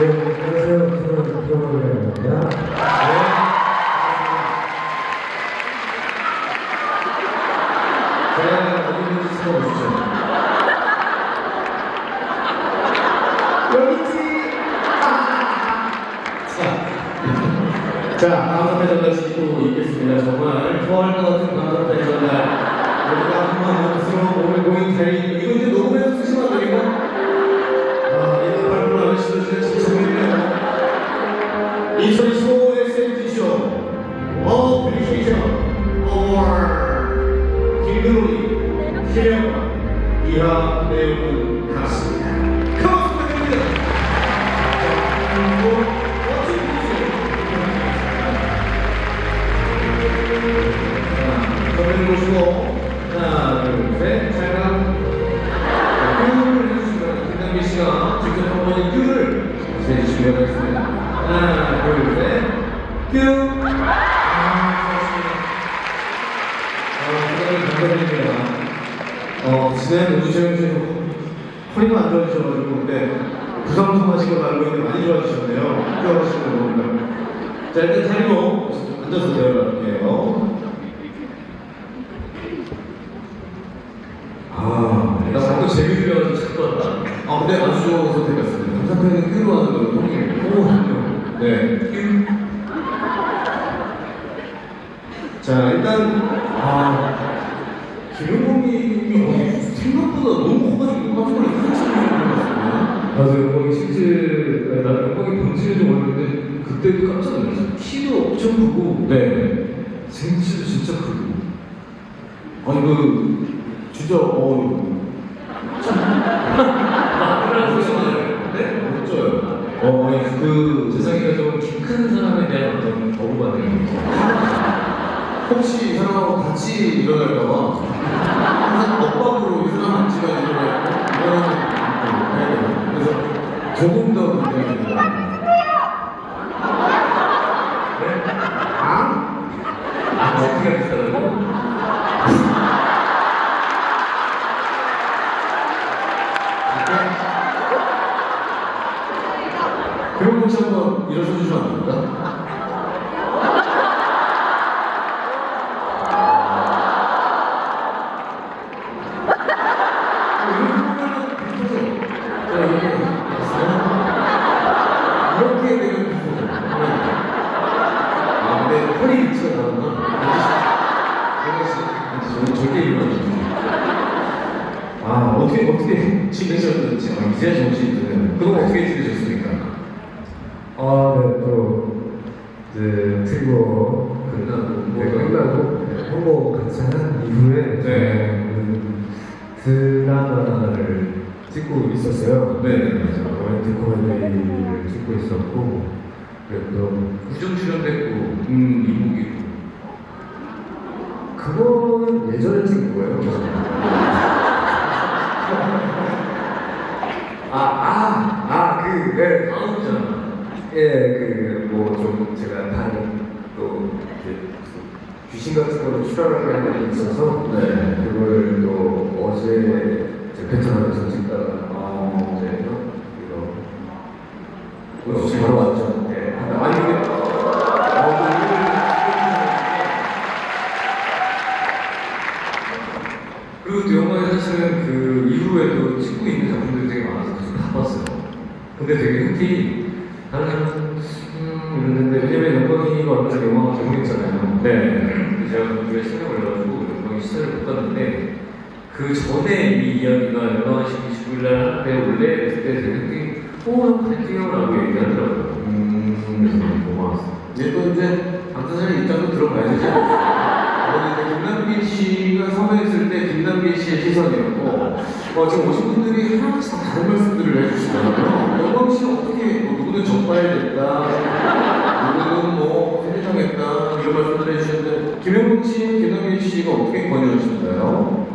들어보려고 합니다. 제가 어디든지 찾아보시죠. 여기 있지! 자, 자, 감사패 전달 시키고 있겠습니다. 정말 토할 것 같은 감사패 전달. 우리가 한번 스스로 오늘 고인 자리, 이거 이제 녹음해서 쓰시면 안 되겠나? 김근우리 실력과 이하 내용은 같습니다. 큰 박수 부탁드립니다. 자, 그리고 멋진 모습. 모시고 하나, 둘, 셋, 찰칵. 부상통하신 걸 알고 있는데 많이 좋아지셨네요. 거 보니까. 자, 일단 자리로 앉아서 대화할게요. 아, 나 방금 재밌으려고 자꾸 왔다. 아, 근데 아주 좋은 선택이었습니다. 감사패는 큐로 하는 건 통일. 오, 그럼요. 네. 큐. 자, 일단, 아, 김용범님이 어, 생각보다 너무 커가지고 깜짝 놀랐어요. 맞아요. 영광이 실제 나는 영광이 본질도 모르는데 그때도 깜짝 놀랐어요. 키도 엄청 크고 네. 생치도 진짜 크고. 아니, 그, 진짜, 어. 네? 어, 아니, 그, 재상이가 좀키큰 사람에 대한 어떤 거부반응이 혹시 이 사람하고 같이 일어날까봐 항상 엇박으로 이 사람 같이가 일어나고 조금 더 굉장히 됩니다. 아? 아, 어떻게 비싸다고? 그럼 혹시 한번 일어서 주시면 안 됩니까? 이렇게 되면 비슷해요. 아, 근데 허리 위치가 다르구나. 저는 절대 일어나지 아, 어떻게, 어떻게 지내셨는지, 아, 이제야 정신이 드네요. 그동안 어떻게 지내셨습니까? 아, 네, 또, 이제, 트리거 끝나고 네, 끝나고 홍보 같이 한 이후에 네. 드라마를 찍고 있었어요. 네. 그래서 로맨틱 코미디를 찍고 있었고, 또 구정 출연됐고 음, 이목이고 그거는 예전에 찍은 거예요. 아, 아, 아, 그, 네. 다음이잖아. 예, 그, 뭐, 좀, 제가 다른, 또, 이렇게, 귀신 같은 거로 출연을 하는 게 있어서, 네. 그걸 또, 어제, 이제 베트남에서 찍다가, 어. 이제, 이거, 이거, 바로 왔죠. 예. 아니, 근데, 어, 그 그리고 또 영화에 사실은 그 이후에도 찍고 있는 작품들이 되게 많아서 계속 다 봤어요. 근데 되게 흔히 다른 사람은 음 이랬는데 왜냐면 영광이가 얼마 전에 영화가 개봉했잖아요. 네. 제가 그게 생각을 해가지고 영광이 시사를 못 봤는데 그 전에 이 이야기가 영광 29일 날 때 원래 그때 되게 흔히 오 할게요라고 얘기하더라고요. 음, 고마웠어. 이제 또 이제 방탄소년 입장도 들어봐야 되지 않을까? 김남길 씨가 섭외했을 때 김남길 씨의 시선이었고, 어, 지금 오신 분들이 하나씩 다 다른 말씀들을 해주시더라고요. 영광 씨는 어떻게, 뭐, 누구는 적발됐다, 누구는 뭐, 세대당했다, 이런 말씀들 해주셨는데, 김영국 씨, 김남길 씨가 어떻게 권유하셨나요?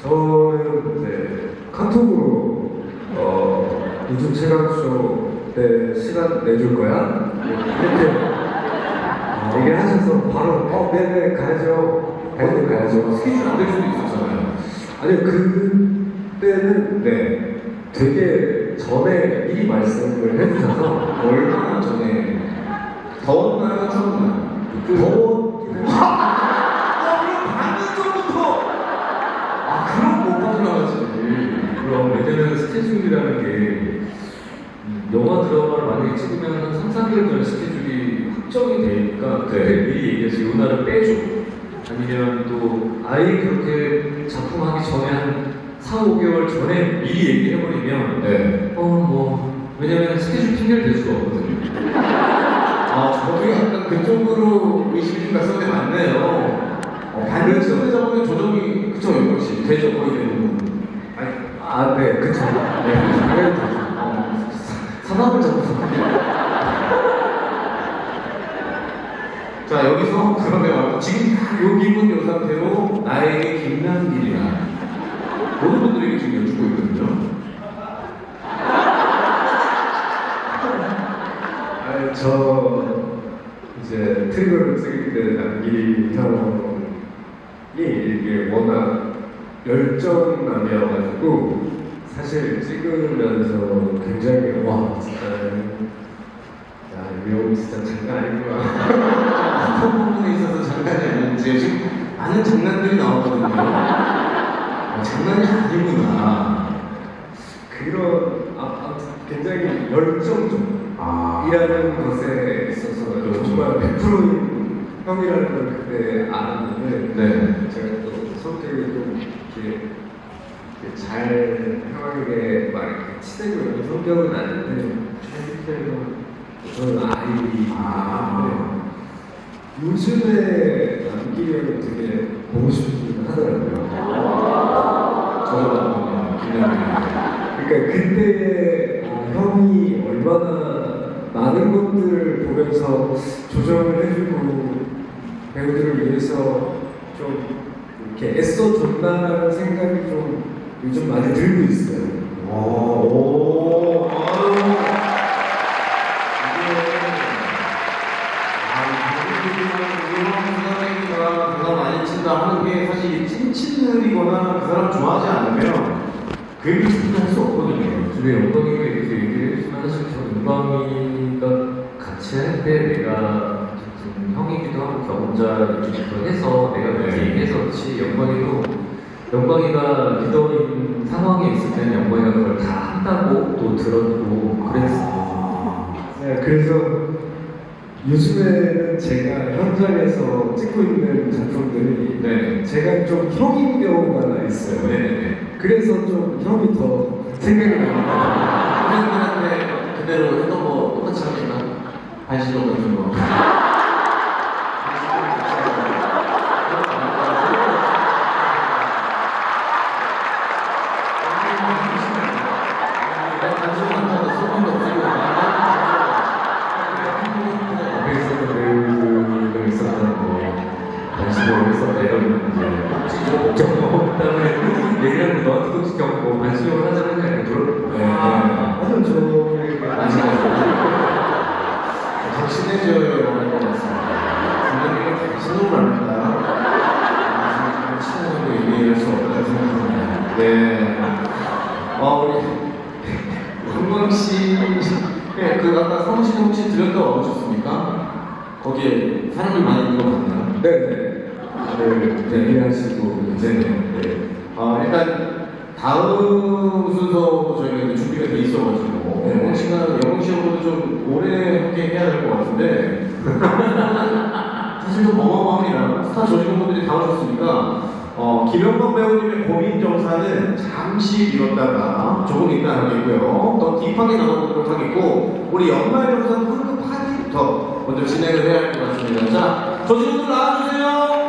저는 이제 카톡으로 어, 우주 최강쇼 때 시간 내줄 거야? 이렇게 어, 얘기를 하셔서 바로 어 네네 가야죠 가야죠 가야죠 스케줄 안될 수도 있었잖아요. 아니요 그때는 네. 되게 전에 미리 말씀을 해주셔서 얼마나 전에 더웠나요? 추웠나요? 더워 어, 그럼 반년 전부터 아 그럼 못 빠져나가지. 그럼 왜냐면 스케줄이라는 게 음, 영화 드라마를 만약에 찍으면 한 3, 4개월 전에 스케줄이 확정이 되니까 그때 미리 얘기해서 이 날을 빼줘 아니면 또 아예 그렇게 작품 하기 전에 한 4, 5개월 전에 미리 얘기해버리면 네. 어 뭐 왜냐면 스케줄 핑계를 댈 수가 없거든요 아 저도 약간 그쪽으로 의식이 갔었는데 맞네요. 어, 전에 잡으면 조정이 그쵸 씨 되죠 거의 되는 거. 아, 네, 그쵸. 네, 되죠. 어, 사람을 잡아서. 자 여기서 그러면 지금 요 기분 요 상태로 나에게 김남길이야 모든 분들에게 지금 여쭈고 있거든요. 아, 저 이제 트리거를 찍을 때 남길이 형이 이게 워낙 열정남이어가지고 사실 찍으면서 굉장히 와 진짜 야 이형 진짜 장난 아니구나 어떤 부분에 있어서 장난이 아닌지 많은 장난들이 나오거든요. 아, 장난이 아니구나. 그런 아, 아 굉장히 열정적 아. 이라는 것에 있어서 그렇죠. 정말 100%인 형이라는 걸 그때 알았는데 네. 제가 또 성격이 좀 이렇게, 이렇게 잘 형에게 막 이렇게 치대고 이런 성격은 아닌데 저는 아이들이 아. 요즘에 형이 되게 보고 싶긴 하더라고요. 김남길. 그러니까 그때 어, 형이 얼마나 많은 것들을 보면서 조정을 해주고 배우들을 위해서 좀 이렇게 애써줬다는 생각이 좀 요즘 많이 들고 있어요. 오, 오, 그 얘기 절대 할수 없거든요. 근데 영광이가 이렇게 얘기를 해주지만 사실 저 영광이가 같이 할 때 내가 좀 형이기도 하고 경험자이기도 해서 내가 그렇게 네. 얘기해서 그렇지 영광이도 영광이가 리더인 상황에 있을 때는 영광이가 그걸 다 한다고 또 들었고 그랬어 네, 그래서 요즘에는 제가 현장에서 찍고 있는 작품들이 네. 제가 좀 형인 경우가 하나 있어요. 네네네. 그래서 좀 형이 더 생각이 납니다. 선생님한테 그대로 했던 거 똑같이 합니까? 반시경 같은 거. 있었던 뭐 관심을 해서 내려오는 그다음에 얘기하는 거 너한테 혹시 경고 관심을 하자는 게 그런 네. 아니요, 저더 친해져요 할것 같습니다. 분명히 당신으로 합니다. 친해지고 얘기할 수 없다고 생각합니다. 네. 어, 우리 황광 씨, 네, 그 아까 사무실 혹시 들렸다고 와보셨습니까? 거기에 사람이 많이 있는 거 봤나요? 네네. 다들 대기하시고 네네. 네. 아, 일단 다음 순서 저희가 이제 준비가 돼 있어가지고 네. 영웅 씨가 영웅 씨하고도 좀 오래 함께 해야 될 것 같은데 사실 좀 어마어마합니다. 스타 조직원 분들이 다 오셨으니까 어, 김영건 배우님의 고민 정사는 잠시 미뤘다가 조금 이따 하겠고요. 더 딥하게 나눠보도록 하겠고 우리 연말 정산 황금 파티부터 먼저 진행을 해야 할 것 같습니다. 자, 조직원들 나와주세요.